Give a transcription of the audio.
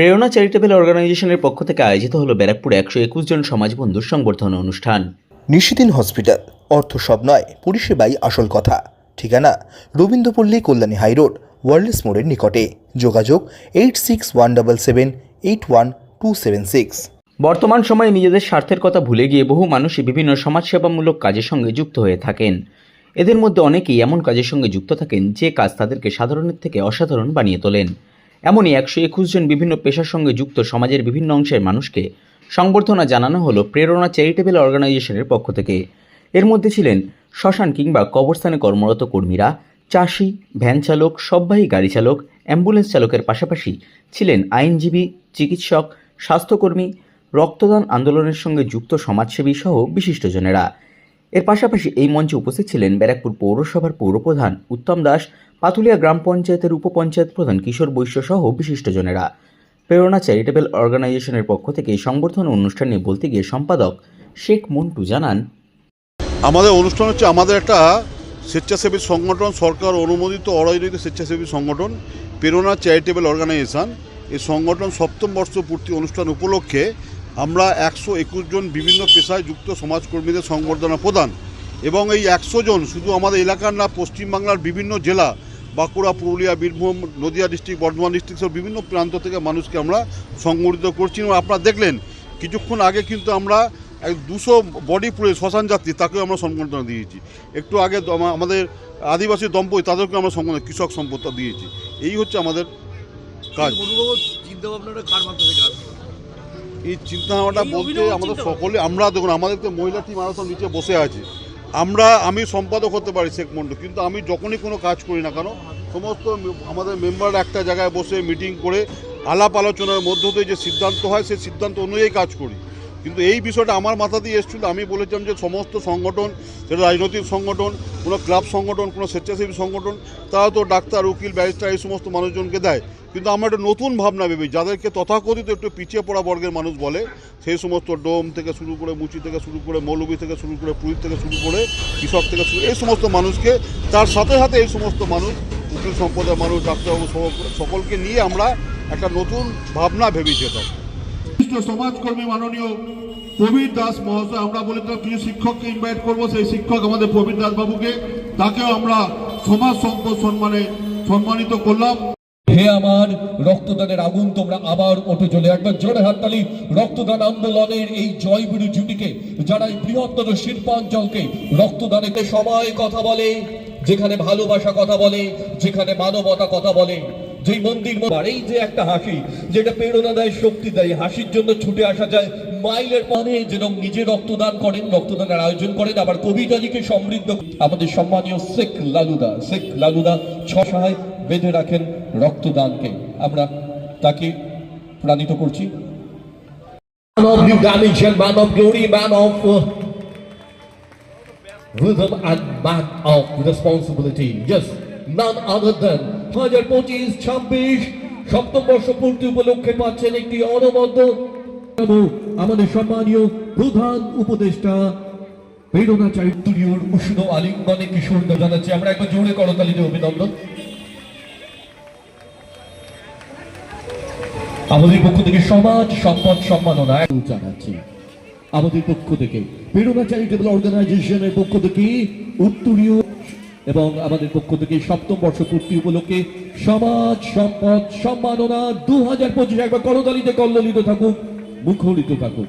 প্রেরণা চ্যারিটেবল অর্গানাইজেশনের পক্ষ থেকে আয়োজিত হলো ব্যারাকপুরে একশো একুশ জন সমাজবন্ধুর সংবর্ধনা অনুষ্ঠান। নিশিদিন হসপিটাল অর্থ সব নয় পরিষেবাই আসল কথা। ঠিকানা রবীন্দ্রপল্লী কল্যাণী হাইরোড ওয়ার্ল্ডস মোড়ের নিকটে। যোগাযোগ eight six one double seven eight one two seven six. বর্তমান সময়ে নিজেদের স্বার্থের কথা ভুলে গিয়ে বহু মানুষই বিভিন্ন সমাজসেবামূলক কাজের সঙ্গে যুক্ত হয়ে থাকেন। এদের মধ্যে অনেকেই এমন কাজের সঙ্গে যুক্ত থাকেন যে কাজ তাদেরকে সাধারণের থেকে অসাধারণ বানিয়ে তোলেন। এমনই একশো একুশ জন বিভিন্ন পেশার সঙ্গে যুক্ত সমাজের বিভিন্ন অংশের মানুষকে সংবর্ধনা জানানো হলো প্রেরণা চ্যারিটেবল অর্গানাইজেশনের পক্ষ থেকে। এর মধ্যে ছিলেন শ্মশান কিংবা কবরস্থানে কর্মরত কর্মীরা, চাষি, ভ্যান চালক, সববাহী গাড়ি চালক, অ্যাম্বুলেন্স চালকের পাশাপাশি ছিলেন আইনজীবী, চিকিৎসক, স্বাস্থ্যকর্মী, রক্তদান আন্দোলনের সঙ্গে যুক্ত সমাজসেবী সহ বিশিষ্টজনেরা এর পাশাপাশি এই মঞ্চে উপস্থিত ছিলেন ব্যারাকপুর পৌরসভার পৌরপ্রধান উত্তম দাস, পাতুলিয়া গ্রাম পঞ্চায়েতের উপপঞ্চায়েত প্রধান কিশোর বৈশ্য সহ বিশিষ্টজনেরা। প্রেরণা চ্যারিটেবল অর্গানাইজেশনের পক্ষ থেকে সংবর্ধনা অনুষ্ঠান নিয়ে বলতে গিয়ে সম্পাদক শেখ মন্টু জানান, আমাদের অনুষ্ঠান হচ্ছে আমাদের একটা স্বেচ্ছাসেবী সংগঠন, সরকার অনুমোদিত অরাজনৈতিক স্বেচ্ছাসেবী সংগঠন, প্রেরণা চ্যারিটেবল অর্গানাইজেশন। এই সংগঠন সপ্তম বর্ষ পূর্তি অনুষ্ঠান উপলক্ষে আমরা একশো একুশ জন বিভিন্ন পেশায় যুক্ত সমাজকর্মীদের সংবর্ধনা প্রদান এবং এই একশো জন শুধু আমাদের এলাকার না, পশ্চিমবাংলার বিভিন্ন জেলা, বাঁকুড়া, পুরুলিয়া, বীরভূম, নদিয়া ডিস্ট্রিক্ট, বর্ধমান ডিস্ট্রিক্ট সব বিভিন্ন প্রান্ত থেকে মানুষকে আমরা সংগঠিত করছি। এবং আপনারা দেখলেন, কিছুক্ষণ আগে কিন্তু আমরা এক দুশো বডি পুড়ে শ্মশান যাত্রী, তাকেও আমরা সংবর্ধনা দিয়েছি। একটু আগে আমাদের আদিবাসী দম্পতি তাদেরকে আমরা সম্বর্ধনা কৃষক সম্পদটা দিয়েছি। এই হচ্ছে আমাদের কাজ। চিন্তা ভাবনাটা কার মাধ্যমে এই চিন্তাভাবনাটা বলতে আমাদের সকলে আমরা দেখুন আমাদেরকে মহিলা টিম আরও নিচে বসে আছে। আমরা আমি সম্পাদক হতে পারি শেখ মন্ডল কিন্তু আমি যখনই কোনো কাজ করি না কেন সমস্ত আমাদের মেম্বার একটা জায়গায় বসে মিটিং করে আলাপ আলোচনার মধ্য দিয়ে যে সিদ্ধান্ত হয় সেই সিদ্ধান্ত অনুযায়ী কাজ করি। কিন্তু এই বিষয়টা আমার মাথা দিয়ে এসেছিল। আমি বলেছিলাম যে সমস্ত সংগঠন সেটা রাজনৈতিক সংগঠন কোনো ক্লাব সংগঠন কোনো স্বেচ্ছাসেবী সংগঠন তারা তো ডাক্তার উকিল ব্যারিস্টার এই সমস্ত মানুষজনকে দেয়। কিন্তু আমরা একটা নতুন ভাবনা ভেবে, যাদেরকে তথাকথিত একটু পিছিয়ে পড়া বর্গের মানুষ বলে, সেই সমস্ত ডোম থেকে শুরু করে, মুচি থেকে শুরু করে মৌলবী থেকে শুরু করে পুরীর থেকে শুরু করে, কৃষক থেকে শুরু এই সমস্ত মানুষকে, তার সাথে সাথে এই সমস্ত মানুষ, উকিল সম্প্রদায়ের মানুষ, ডাক্তারবাবু সকলকে নিয়ে আমরা একটা নতুন ভাবনা ভেবেছি এটা সমাজকর্মী মাননীয় প্রবীর দাস মহাশয়, আমরা বলেছিলাম কিছু শিক্ষককে ইনভাইট করব, সেই শিক্ষক আমাদের প্রবীর দাস বাবুকে তাকেও আমরা সমাজ সম্পদ সম্মানে সম্মানিত করলাম। হে আমার রক্তদানের আগুন, তোমরা আবার ওঠে চলে একবার জোরে হাততালি, রক্তদান আন্দোলনের এই জয়গুরু জুটিকে, যারা এই বৃহত্তর শিল্পাঞ্চলকে রক্তদানেতে সময় কথা বলে, যেখানে ভালোবাসা কথা বলে, যেখানে মানবতা কথা বলে, যেই মন্দির এই যে একটা হাসি, যেটা প্রেরণা দেয় শক্তি দেয় হাসির জন্য ছুটে আসা যায়, মাইলের পরে যেরকম নিজে রক্তদান করেন, রক্তদানের আয়োজন করেন, আবার কবিতা কবিতাদিকে সমৃদ্ধ আমাদের সম্মানীয় শেখ লালুদা শেখ লালুদা ছসায় বেঁধে রাখেন রক্তদানকে আমরা তাকে প্রাণিত করছি। rhythm and of responsibility. Yes, none other than হাজার পঁচিশ ছাব্বিশ সপ্তম বর্ষ পূর্তি উপলক্ষে পাচ্ছেন একটি অনবদ্য আমাদের সম্মানীয় প্রধান উপদেষ্টা প্রেরণা চারিত্রিয়র উষ্ণ আলিঙ্গনে কিশোর জানাচ্ছি আমরা একবার জোরে করতালিতে অভিনন্দন। আমাদের পক্ষ থেকে সমাজ সম্পদ সম্মাননা। জানাচ্ছি, আমাদের পক্ষ থেকে প্রেরণা চ্যারিটেবল অর্গানাইজেশনের পক্ষ থেকে উত্তরীয় এবং আমাদের পক্ষ থেকে সপ্তম বর্ষ পূর্তি উপলক্ষে সমাজ সম্পদ সম্মাননা দু হাজার পঁচিশ একবার করতালিতে কল্লিত থাকুক, মুখরিত থাকুক।